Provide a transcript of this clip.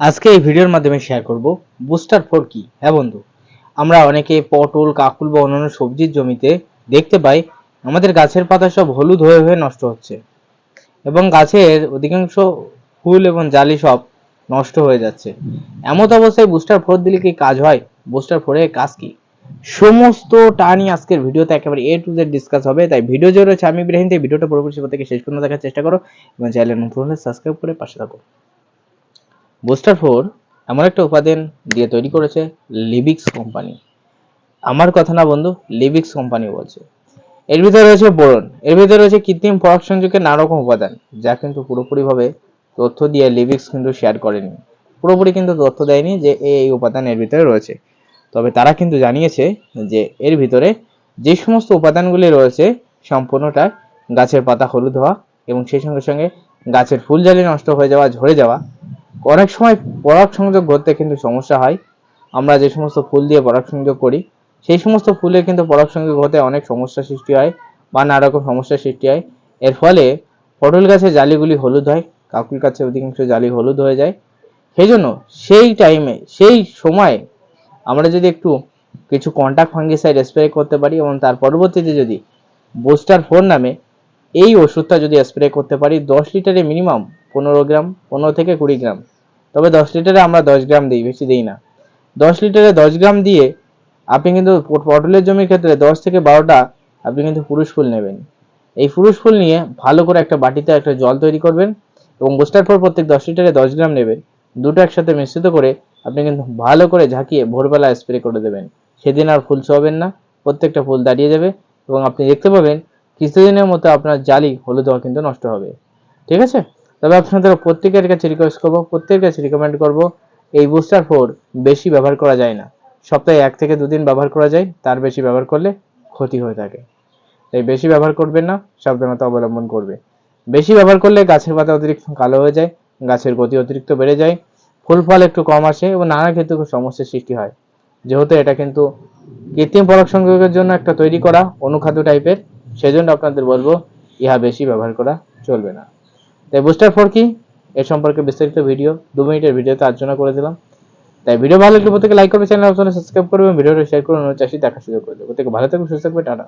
আজকে এই ভিডিওর মাধ্যমে শেয়ার করব। বুস্টার ফোর কি? হ্যাঁ বন্ধু, আমরা অনেকে পটল, কাকুল বা অন্যান্য সবজির জমিতে দেখতে পাই, আমাদের গাছের পাতা সব হলুদ হয়ে হয়ে নষ্ট হচ্ছে এবং গাছের অধিকাংশ ফুল এবং জালি সব নষ্ট হয়ে যাচ্ছে। এমত অবস্থায় বুস্টার ফোর দিলে কি কাজ হয়? বুস্টার ফোরের কাজ কি? সমস্ত টানি আজকের ভিডিওতে একেবারে এ টু জেড ডিসকাস হবে, তাই ভিডিও যে রয়েছে আমি ইব্রাহিম, তাই ভিডিওটা পুরোপুরি শুরু থেকে শেষ পর্যন্ত দেখার চেষ্টা করো এবং চ্যানেল নতুন হলে সাবস্ক্রাইব করে পাশে থাকো। বুস্টার ফোর এমন একটা উপাদান দিয়ে তৈরি করেছে লিবিক্স কোম্পানি আমার কথা না বন্ধু লিবিক্স কোম্পানি বলছে। এর ভিতরে রয়েছে বোরন। এর ভিতরে রয়েছে কৃত্রিম পরাগ সংযোগের নানা রকম উপাদান, যা কিন্তু পুরোপুরিভাবে তথ্য দিয়ে লিবিক্স কিন্তু শেয়ার করেনি। পুরোপুরি কিন্তু তথ্য দেয়নি যে এই উপাদান এর ভিতরে রয়েছে। তবে তারা কিন্তু জানিয়েছে যে এর ভিতরে যে সমস্ত উপাদানগুলি রয়েছে, সম্পূর্ণটা গাছের পাতা হলুদ হওয়া এবং সেই সঙ্গে সঙ্গে গাছের ফুল জালি নষ্ট হয়ে যাওয়া, ঝরে যাওয়া অনেক সময় পরাগ সংযোগ ঘটতে কিন্তু সমস্যা হয়। আমরা যে সমস্ত ফুল দিয়ে পরাগ সংযোগ করি, সেই সমস্ত ফুলে কিন্তু পরাগ সংযোগ হতে অনেক সমস্যা সৃষ্টি হয় বা নানা রকম সমস্যার সৃষ্টি হয়। এর ফলে পটল গাছের জালিগুলি হলুদ হয় কাকুল গাছের অধিকাংশ জালি হলুদ হয়ে যায়। সেই জন্য সেই টাইমে সেই সময়ে আমরা যদি একটু কিছু কন্টাক্ট ফাঙ্গিসাইড স্প্রে করতে পারি এবং তার পরবর্তীতে যদি বুস্টার ফোর নামে এই ওষুধটা যদি স্প্রে করতে পারি, দশ লিটারে মিনিমাম পনেরো গ্রাম, পনেরো থেকে কুড়ি গ্রাম। তবে দশ লিটারে আমরা দশ গ্রাম দিই, বেশি দিই না। দশ লিটারে দশ গ্রাম দিয়ে আপনি কিন্তু পটলের জমির ক্ষেত্রে দশ থেকে বারোটা আপনি কিন্তু পুরুষ ফুল নেবেন। এই পুরুষ ফুল নিয়ে ভালো করে একটা বাটিতে একটা জল তৈরি করবেন এবং বুস্টার পর প্রত্যেক দশ লিটারে দশ গ্রাম নেবেন। দুটো একসাথে মিশ্রিত করে আপনি কিন্তু ভালো করে ঝাঁকিয়ে ভোরবেলা স্প্রে করে দেবেন। সেদিন আর ফুল ছোঁয়াবেন না, প্রত্যেকটা ফুল দাঁড়িয়ে যাবে এবং আপনি দেখতে পাবেন, কিছুদিনের মতো আপনার জালি হলুদ হওয়া কিন্তু নষ্ট হবে। ঠিক আছে? তবে আপনাদের প্রত্যেকের কাছে রিকোয়েস্ট করব, প্রত্যেকের কাছে রিকমেন্ড করব, এই বুস্টার ফোর বেশি ব্যবহার করা যায় না। সপ্তাহে এক থেকে দুদিন ব্যবহার করা যায়, তার বেশি ব্যবহার করলে ক্ষতি হয়ে থাকে। তাই বেশি ব্যবহার করবেন না, সাবধানতা অবলম্বন করবে। বেশি ব্যবহার করলে গাছের পাতা অতিরিক্ত কালো হয়ে যায়, গাছের গতি অতিরিক্ত বেড়ে যায়, ফুল ফল একটু কম আসে এবং নানা ক্ষেত্রে সমস্যার সৃষ্টি হয়। যেহেতু এটা কিন্তু কৃত্রিম পরাগ জন্য একটা তৈরি করা অনুখাদ্য টাইপের সেজন্য আপনাদের বলব, ইহা বেশি ব্যবহার করা চলবে না। তাই বুস্টার ফোর কি? এর সম্পর্কে বিস্তারিত ভিডিও দু মিনিটের ভিডিওতে আলোচনা করে দিলাম। তাই ভিডিও ভালো লাগলে প্রত্যেকে লাইক করবে চ্যানেল অপশনে সাবস্ক্রাইব করবে ভিডিওটা শেয়ার করুন চাষি দেখা সুযোগ করে দেবে। প্রত্যেকে ভালো থাকবে সুস্থ থাকবে টাটা।